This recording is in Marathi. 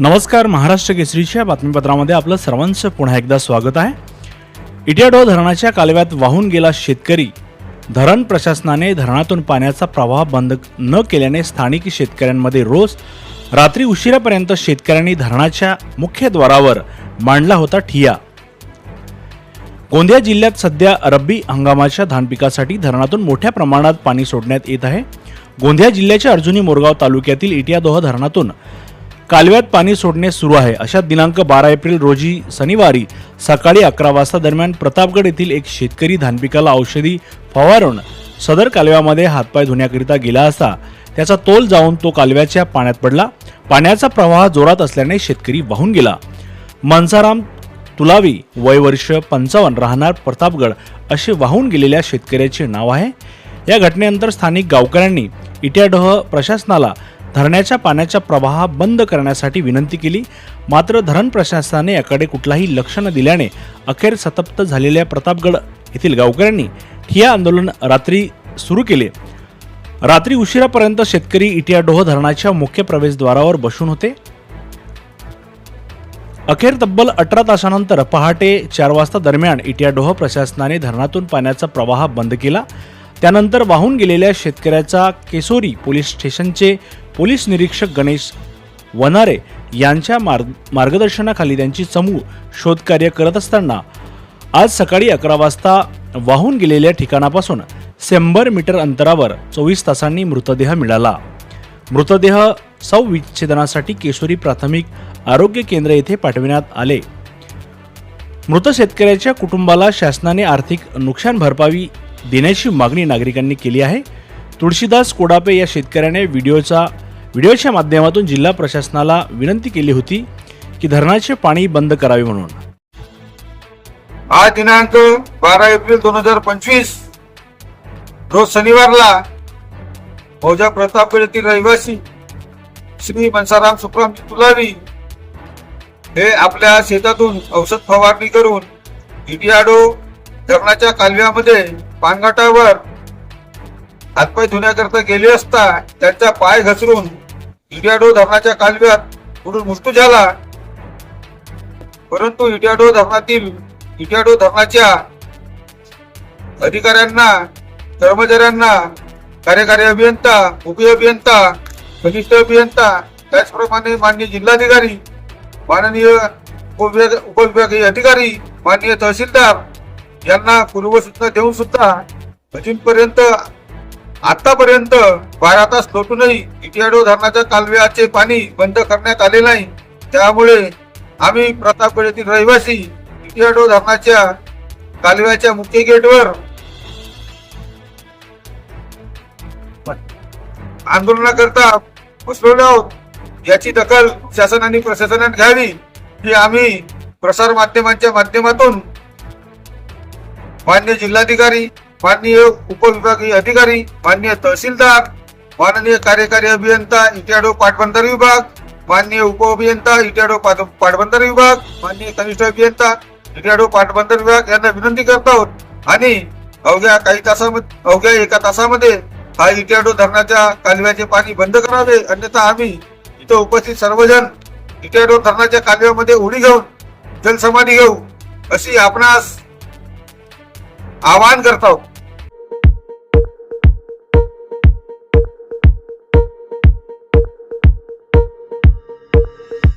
नमस्कार महाराष्ट्र केसरीच्या बातमीपत्रामध्ये आपलं सर्वांचं पुन्हा एकदा स्वागत आहे. इटियाडो धरणाच्या कालव्यात वाहून गेला शेतकरी. धरण प्रशासनाने धरणातून पाण्याचा प्रवाह बंद न केल्याने स्थानिक शेतकऱ्यांमध्ये रोज रात्री उशिरापर्यंत शेतकऱ्यांनी धरणाच्या मुख्य द्वारावर मांडला होता ठिया. गोंदिया जिल्ह्यात सध्या रब्बी हंगामाच्या धान पिकासाठी धरणातून मोठ्या प्रमाणात पाणी सोडण्यात येत आहे. गोंदिया जिल्ह्याच्या अर्जुनी मोरगाव तालुक्यातील इटियादोह धरणातून कालव्यात पाणी सोडणे सुरू आहे. अशा दिनांक बारा एप्रिल रोजी शनिवारी सकाळी अकरा वाजता दरम्यान प्रतापगड येथील एक शेतकरी धानपिकाला औषधी फवारून सदर कालव्यामध्ये हातपाय धुण्याकरिता गेला असता त्याचा तोल जाऊन तो कालव्याच्या पाण्यात पडला. पाण्याचा प्रवाह जोरात असल्याने शेतकरी वाहून गेला. मनसाराम तुलावी वय वर्ष पंचावन्न राहणार प्रतापगड असे वाहून गेलेल्या शेतकऱ्याचे नाव आहे. या घटनेनंतर स्थानिक गावकऱ्यांनी इट्याडोह प्रशासनाला धरणाच्या पाण्याचा प्रवाह बंद करण्यासाठी विनंती केली. मात्र धरण प्रशासनाने याकडे कुठलाही लक्ष न दिल्याने अखेर सतप्त झालेल्या प्रतापगड येथील गावकऱ्यांनी ठिया आंदोलन रात्री सुरू केले. रात्री उशिरापर्यंत शेतकरी इटियाडोह धरणाच्या मुख्य प्रवेशद्वारावर बसून होते. अखेर तब्बल अठरा तासानंतर पहाटे चार वाजता दरम्यान इटियाडोह प्रशासनाने धरणातून पाण्याचा प्रवाह बंद केला. त्यानंतर वाहून गेलेल्या शेतकऱ्याचा केसोरी पोलीस स्टेशनचे पोलीस निरीक्षक गणेश वनारे यांच्या मार्ग मार्गदर्शनाखाली त्यांची चमू शोधकार्य करत असताना आज सकाळी अकरा वाजता वाहून गेलेल्या ठिकाणापासून शंभर मीटर अंतरावर चोवीस तासांनी मृतदेह मिळाला. मृतदेह सौविच्छेदनासाठी केशोरी प्राथमिक आरोग्य केंद्र येथे पाठविण्यात आले. मृत शेतकऱ्याच्या कुटुंबाला शासनाने आर्थिक नुकसान भरपाई देण्याची मागणी नागरिकांनी केली आहे. तुळशीदास कोडापे या शेतकऱ्याने व्हिडिओचा व्हिडिओच्या माध्यमातून जिल्हा प्रशासनाला विनंती केली होती की धरणाचे पाणी बंद करावे म्हणून. आज दिनांक बारा एप्रिल दोन हजार पंचवीस रोज शनिवारला फौजा प्रतापगड येथील रहिवासी श्री मनसाराम सुखराम तुलावी हे आपल्या शेतातून औषध फवारणी करून इडियाडो धरणाच्या कालव्यामध्ये पानघाटावर हातपाय धुण्याकरता गेले असता त्यांचा पाय घसरून इटियाडो धरणाच्या कालव्यात बुडून मृत्यू झाला. परंतु इडियाडो धरणातील इडियाडो धरणाच्या अधिकाऱ्यांना कर्मचाऱ्यांना कार्यकारी अभियंता उप अभियंता कनिष्ठ अभियंता त्याचप्रमाणे माननीय जिल्हाधिकारी माननीय उपविभागीय अधिकारी माननीय तहसीलदार यांना पूर्वसूचना देऊन सुद्धा अजूनपर्यंत आतापर्यंत बारा तास लोटूनही इटियाडो धरणाच्या कालव्याचे पाणी बंद करण्यात आले नाही. त्यामुळे आम्ही प्रतापगड येथील रहिवासी इटियाडो धरणाच्या कालव्याच्या मुख्य गेटवर आंदोलनाकरता बसलेलो आहोत. याची दखल शासन आणि प्रशासनाने घ्यावी. ही आम्ही प्रसार माध्यमांच्या माध्यमातून मान्य जिल्हाधिकारी माननीय उपविभागीय अधिकारी माननीय तहसीलदार माननीय कार्यकारी अभियंता इटाडो पाटबंधारे विभाग माननीय उप अभियंता इटाडो पाटबंधारे विभाग माननीय कनिष्ठ अभियंता इटाडो पाटबंधारे विभाग यांना विनंती करत आहोत. आणि अवघ्या काही तासामध्ये अवघ्या एका तासामध्ये हा इटाडो धरणाच्या कालव्याचे पाणी बंद करावे. अन्यथा आम्ही इथं उपस्थित सर्वजण इटाडो धरणाच्या कालव्यामध्ये उडी घेऊन जलसमाधी घेऊ अशी आपणास आवाहन करत आहोत.